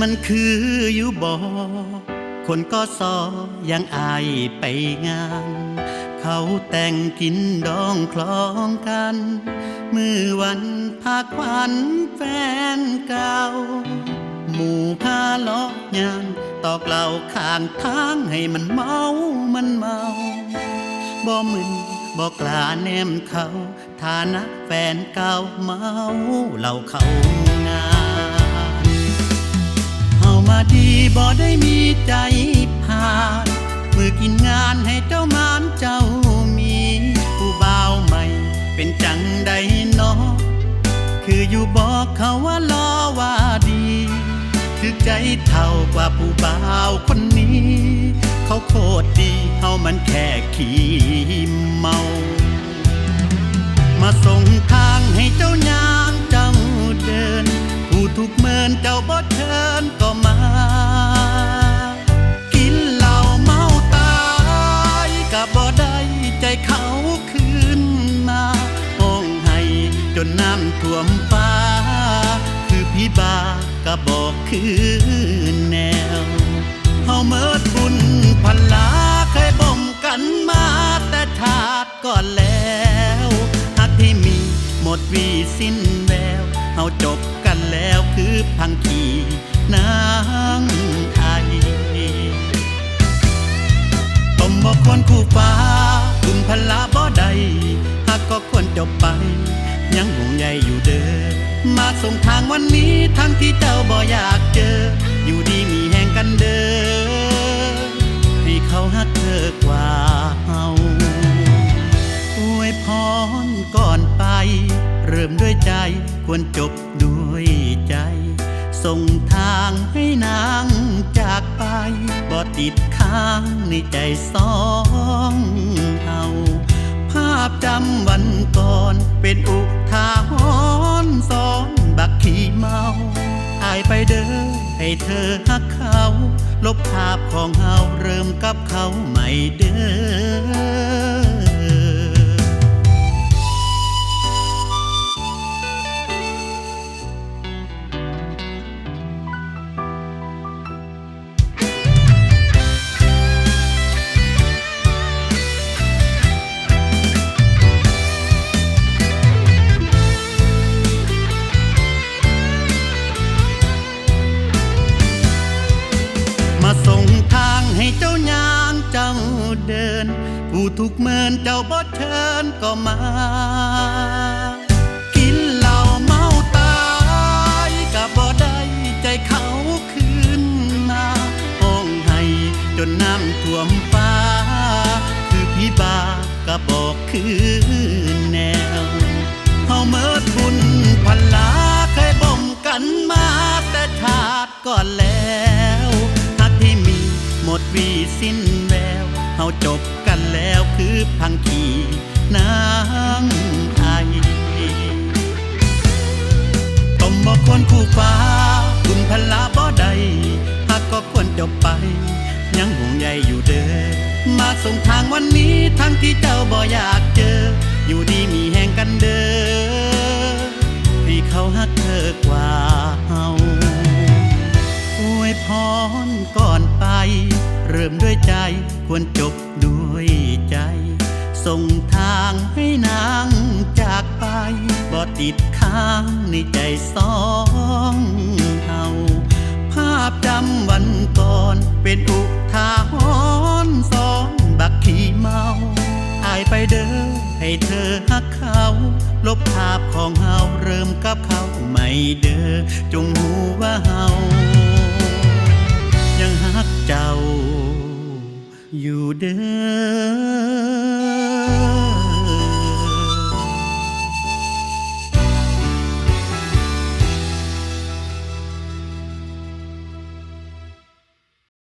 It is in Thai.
มันคืออยู่บ่คนก็ซอยังอายไปงาน เขาแต่งกินดองคล้องกัน มือวันพาควันแฟนเก่า หมู่พาล้อยานตอกเหล่าข้างทางให้มันเมามันเมาบ่มึนบ่กล้าแนมเขา ฐานะแฟนเก่าเมาเหล่าเขางานเฮา มาดีบ่ได้มีใจผ่านมือกินงานให้เจ้ามานเจ้ามี ผู้บ่าวใหม่ เป็นจังใดนาะคืออยู่บอกเขาว่ารอว่าดีถึกใจเท่ากว่าผู้บ่าวคนนี้ เขาโคตรดีเฮามันแค่ขี้เมา มาส่งทางให้เจ้ายางเจ้าเดินผู้ ทุกเมินเจ้าบ่เชิญก็มา กินเหล้าเมาตายกับบ่ได้ใจเขาคืนมาห้องให้จนน้ำท่วมฟ้า คือพี่บาก็บอกคือแนวเฮาเมิดบุญพันลาเคยบ่มกันมาแต่ชาติก่อนแล้วหักที่มีหมดวีสิ้นแววเฮาจบ คือพังขีนางไทยต้มบ่ควรคู่ฟ้าบุญพันลาบ่ได้หักก็ควรจบไป ยังห่วงใยอยู่เด้อมาส่งทางวันนี้ทั้งที่เจ้าบ่อยากเจอ อยู่ดีมีแห่งกันเด้อให้เขาฮักเธอกว่าเฮาอวยพรก่อนไป เริ่มด้วยใจควรจบด้วย ส่งทางให้นางจากไปบ่ติดค้างในใจสองเฮาภาพจำวันก่อนเป็นอุทาหรณ์สอนบักขี้เมาอายไปเด้อให้เธอฮักเขา ลบภาพของเฮาเริ่มกับเขาใหม่เด้อ มาส่งทางให้เจ้ายางเจ้าเดิน ผู้ทุกเมินเจ้าบ่เชิญก็มากินเหล้าเมาตายกับบ่ไดใจเขาคืนมาห้องให้จนน้ำท่วมฟ้า คือพี่บาก็บอกคือแนวเฮาเมิดบุญพันลาเคยบ่มกันมาแต่ชาติก่อนแล้ว วีสิ้นแววเฮาจบกันแล้วคือพังขีนางไอต้มบ่ควรคู่ฟ้าบุญพันลาบ่ใดหากก็ควรจบไป ยังห่วงใยอยู่เด้อมาส่งทางวันนี้ทั้งที่เจ้าบ่อยากเจอ ริ่มด้วยใจ ควรจบด้วยใจ ส่งทางให้นางจากไปบ่ติดค้างในใจสองเฮาภาพจำวันก่อนเป็นอุทาหรณ์สอนบักขี้เมาอายไปเด้อให้เธอฮักเขา ลบภาพของเฮาเริ่มกับเขาใหม่เด้อจงหูว่าเฮา อยู่เด้อ